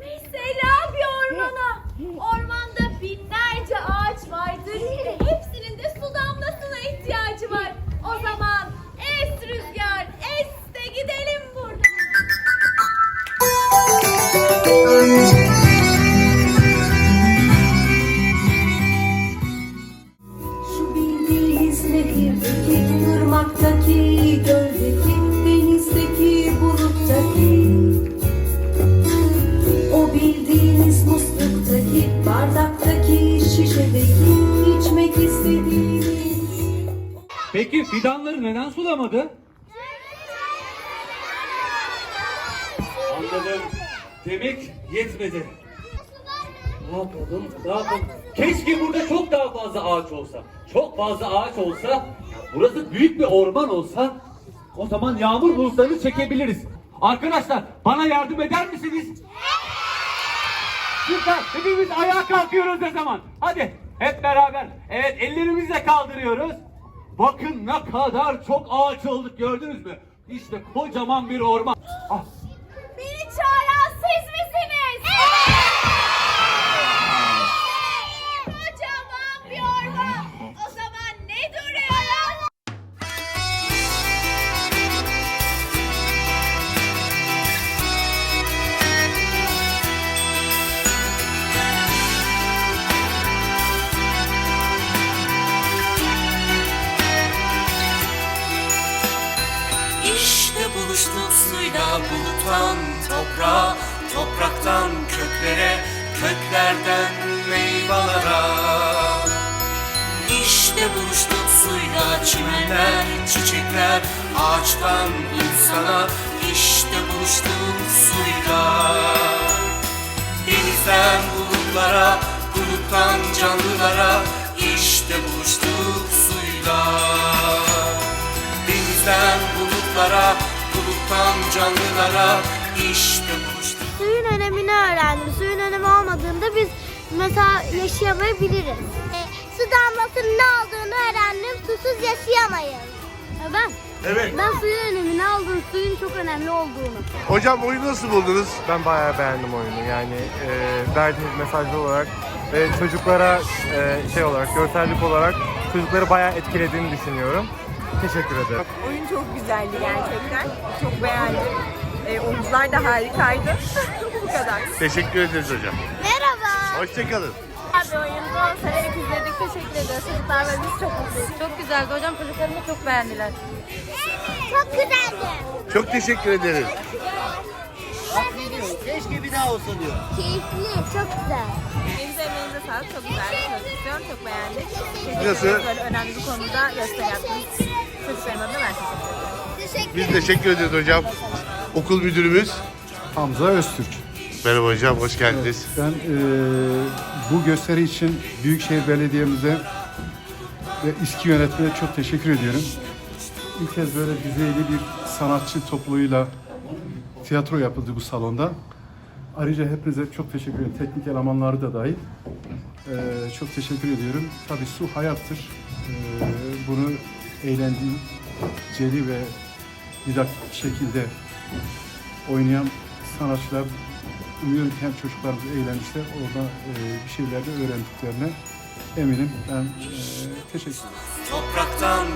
Mesela bir ormana. Ormanda binlerce ağaç vardır. Hepsinin de su damlasına ihtiyacı var. O zaman es rüzgar es de gidelim buradan. Şu bildiği izle bir Peki fidanları neden sulamadı? Anladım. Demek yetmedi. Ne yapalım? Ne yapalım? Keşke burada çok daha fazla ağaç olsa. Çok fazla ağaç olsa, burası büyük bir orman olsa, o zaman yağmur bulutlarını çekebiliriz. Arkadaşlar, bana yardım eder misiniz? Süper. Hepimiz ayağa kalkıyoruz o zaman. Hadi hep beraber. Evet ellerimizle kaldırıyoruz. Bakın ne kadar çok ağaç olduk gördünüz mü? İşte kocaman bir orman. Ah, Beni çağıran siz misiniz? İşte buluştuk suyla buluttan toprağa Topraktan köklere, köklerden meyvelere. İşte buluştuk suyla çimenler, çiçekler Ağaçtan insana. İşte buluştuk suyla Denizden bulutlara, buluttan canlılara canlılara işte. Suyun önemini öğrendim. Suyun önemi olmadığında biz mesela yaşayamayabiliriz. E, su damlasının ne olduğunu öğrendim. Susuz yaşayamayız. Ben? Evet. Ben suyun önemini aldım. Suyun çok önemli olduğunu. Hocam oyunu nasıl buldunuz? Ben bayağı beğendim oyunu. Yani e, verdiğiniz mesajlar olarak ve çocuklara e, şey olarak, görsellik olarak çocukları bayağı etkilediğini düşünüyorum. Teşekkür ederim. Oyun çok güzeldi gerçekten. Çok beğendim. E, oyuncular da harikaydı. Bu kadar. Teşekkür ederiz hocam. Merhaba. Hoşçakalın. Bir oyundu. Severek izledik. Teşekkür ederiz. Çocuklar ve biz çok mutluyuz. Çok güzeldi hocam. Çocuklarım da çok beğendiler. Çok güzeldi. Çok teşekkür ederiz. Keşke bir daha olsa diyor. Keyifli. Çok güzel. Sağlık. Çok güzel bir prodüksiyon. Çok beğendik. Nasıl? Böyle önemli bir konuda gösteri yaptınız. Çocuklarım adına ben teşekkür ederim. Biz teşekkür ederiz hocam. Okul müdürümüz. Hamza Öztürk. Merhaba hocam, hoş geldiniz. Ben eee, bu gösteri için Büyükşehir Belediye'mize ve İSKİ yönetmene çok teşekkür ediyorum. İlk kez böyle düzeyli bir sanatçı topluluğuyla tiyatro yapıldı bu salonda. Ayrıca hepinize çok teşekkür ederim. Teknik elemanları da dahil. Eee, çok teşekkür ediyorum. Tabii su hayattır. Eee, bunu eğlenceli ve didaktik şekilde oynayan sanatçılar umuyorum ki hem çocuklarımız eğlenmişler, orada e, bir şeyler de öğrendiklerine eminim. Ben e, teşekkür ederim. Topraktan